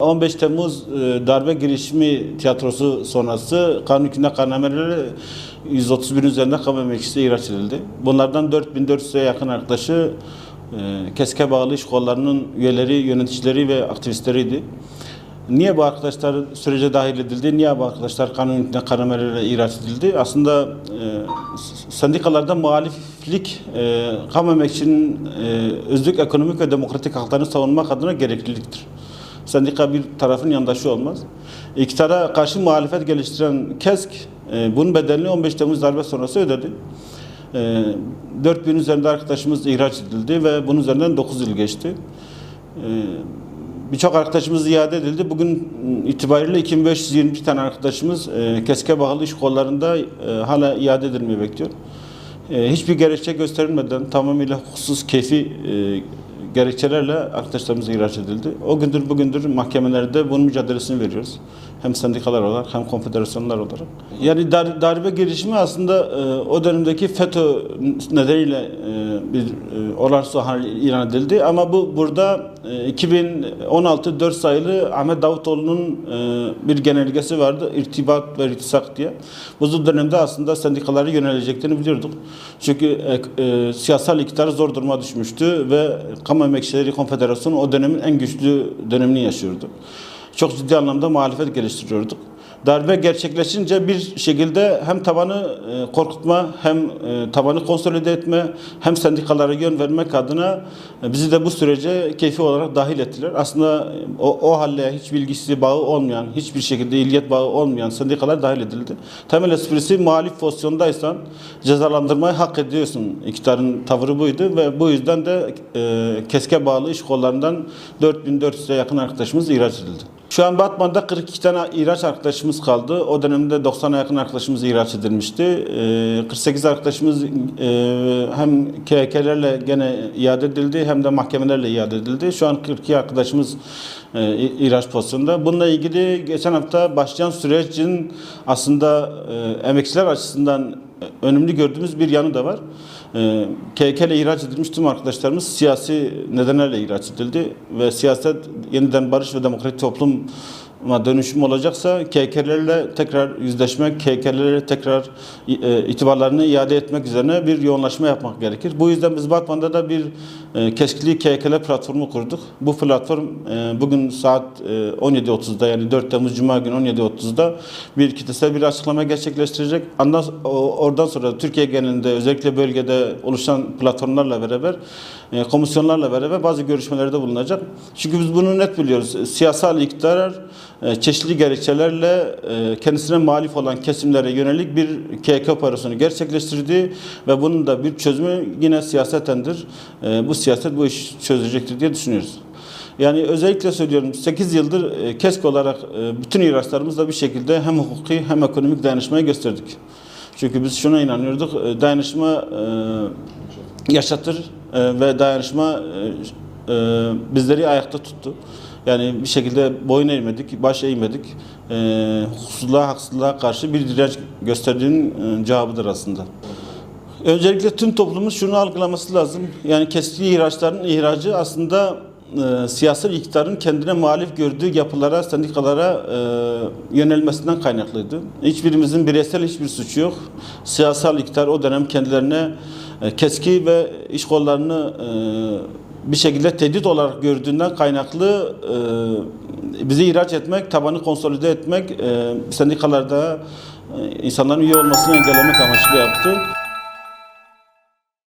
15 Temmuz e, darbe girişimi tiyatrosu sonrası kanun hükmünde kararnameleri 131 üzerinde kamu emekçisi ihraç edildi. Bunlardan 4400'e yakın arkadaşı e, keske bağlı iş kollarının üyeleri, yöneticileri ve aktivistleriydi. Niye bu arkadaşlar sürece dahil edildi? Niye bu arkadaşlar kanun hükmünde kararnamelerle ihraç edildi? Aslında e, sendikalarda muhaliflik e, kamu emekçinin e, özlük ekonomik ve demokratik haklarını savunmak adına gerekliliktir. Sendika bir tarafın yandaşı olmaz. İktidara karşı muhalefet geliştiren KESK e, bunun bedelini 15 Temmuz darbe sonrası ödedi. E, 4000 üzerinde arkadaşımız ihraç edildi ve bunun üzerinden 9 yıl geçti. E, Birçok arkadaşımız iade edildi. Bugün itibariyle 2521 tane arkadaşımız e, keske bağlı iş kollarında e, hala iade edilmeyi bekliyor. E, hiçbir gerekçe gösterilmeden tamamıyla hukuksuz, keyfi e, gerekçelerle arkadaşlarımız ihraç edildi. O gündür bugündür mahkemelerde bunun mücadelesini veriyoruz. Hem sendikalar olarak hem konfederasyonlar olarak. Yani dar, darbe girişimi aslında e, o dönemdeki FETÖ nedeniyle e, bir e, olağanüstü hal ilan edildi. Ama bu burada e, 2016 4 sayılı Ahmet Davutoğlu'nun e, bir genelgesi vardı. İrtibat ve irtisak diye. Bu dönemde aslında sendikalara yöneleceklerini biliyorduk. Çünkü e, e, siyasal iktidar zor duruma düşmüştü ve Kamu Emekçileri Konfederasyonu o dönemin en güçlü dönemini yaşıyordu. Çok ciddi anlamda muhalefet geliştiriyorduk. Darbe gerçekleşince bir şekilde hem tabanı e, korkutma hem e, tabanı konsolide etme hem sendikalara yön vermek adına e, bizi de bu sürece keyfi olarak dahil ettiler. Aslında o, o halle hiç bilgisi bağı olmayan, hiçbir şekilde ilgiyet bağı olmayan sendikalar dahil edildi. Temel esprisi muhalif pozisyondaysan cezalandırmayı hak ediyorsun. İktidarın tavrı buydu ve bu yüzden de e, keske bağlı iş kollarından 4400'e yakın arkadaşımız ihraç edildi. Şu an Batman'da 42 tane ihraç arkadaşımız kaldı. O dönemde 90'a yakın arkadaşımız ihraç edilmişti. Ee, 48 arkadaşımız e, hem KHK'lerle gene iade edildi hem de mahkemelerle iade edildi. Şu an 42 arkadaşımız e, ihraç pozisyonunda. Bununla ilgili geçen hafta başlayan sürecin aslında e, emekçiler açısından önemli gördüğümüz bir yanı da var. KK ile ihraç edilmiş tüm arkadaşlarımız siyasi nedenlerle ihraç edildi ve siyaset yeniden barış ve demokratik topluma dönüşüm olacaksa KK'lerle tekrar yüzleşmek, KK'lerle tekrar e, itibarlarını iade etmek üzerine bir yoğunlaşma yapmak gerekir. Bu yüzden biz Batman'da da bir e, Keskili KK'ler platformu kurduk. Bu platform e, bugün saat e, 17.30'da yani 4 Temmuz Cuma günü 17.30'da bir kitlesel bir açıklama gerçekleştirecek. Ondan, oradan sonra Türkiye genelinde özellikle bölgede oluşan platformlarla beraber, e, komisyonlarla beraber bazı görüşmelerde bulunacak. Çünkü biz bunu net biliyoruz. Siyasal iktidar çeşitli gerekçelerle e, kendisine muhalif olan kesimlere yönelik bir KK operasyonu gerçekleştirdi ve bunun da bir çözümü yine siyasetendir. E, Bu siyaset bu işi çözecektir diye düşünüyoruz. Yani özellikle söylüyorum 8 yıldır e, KESK olarak e, bütün ihraçlarımızla bir şekilde hem hukuki hem ekonomik dayanışmayı gösterdik. Çünkü biz şuna inanıyorduk. e, Dayanışma e, yaşatır e, ve dayanışma e, e, bizleri ayakta tuttu. Yani bir şekilde boyun eğmedik, baş eğmedik. E, hukuksuzluğa, haksızlığa karşı bir direnç gösterdiğinin e, cevabıdır aslında. Öncelikle tüm toplumumuz şunu algılaması lazım. Yani keskin ihraçların ihracı aslında e, siyasal iktidarın kendine muhalif gördüğü yapılara, sendikalara e, yönelmesinden kaynaklıydı. Hiçbirimizin bireysel hiçbir suçu yok. Siyasal iktidar o dönem kendilerine e, keski ve iş kollarını e, bir şekilde tehdit olarak gördüğünden kaynaklı e, bizi ihraç etmek, tabanı konsolide etmek, e, sendikalarda e, insanların üye olmasını engellemek amaçlı yaptı.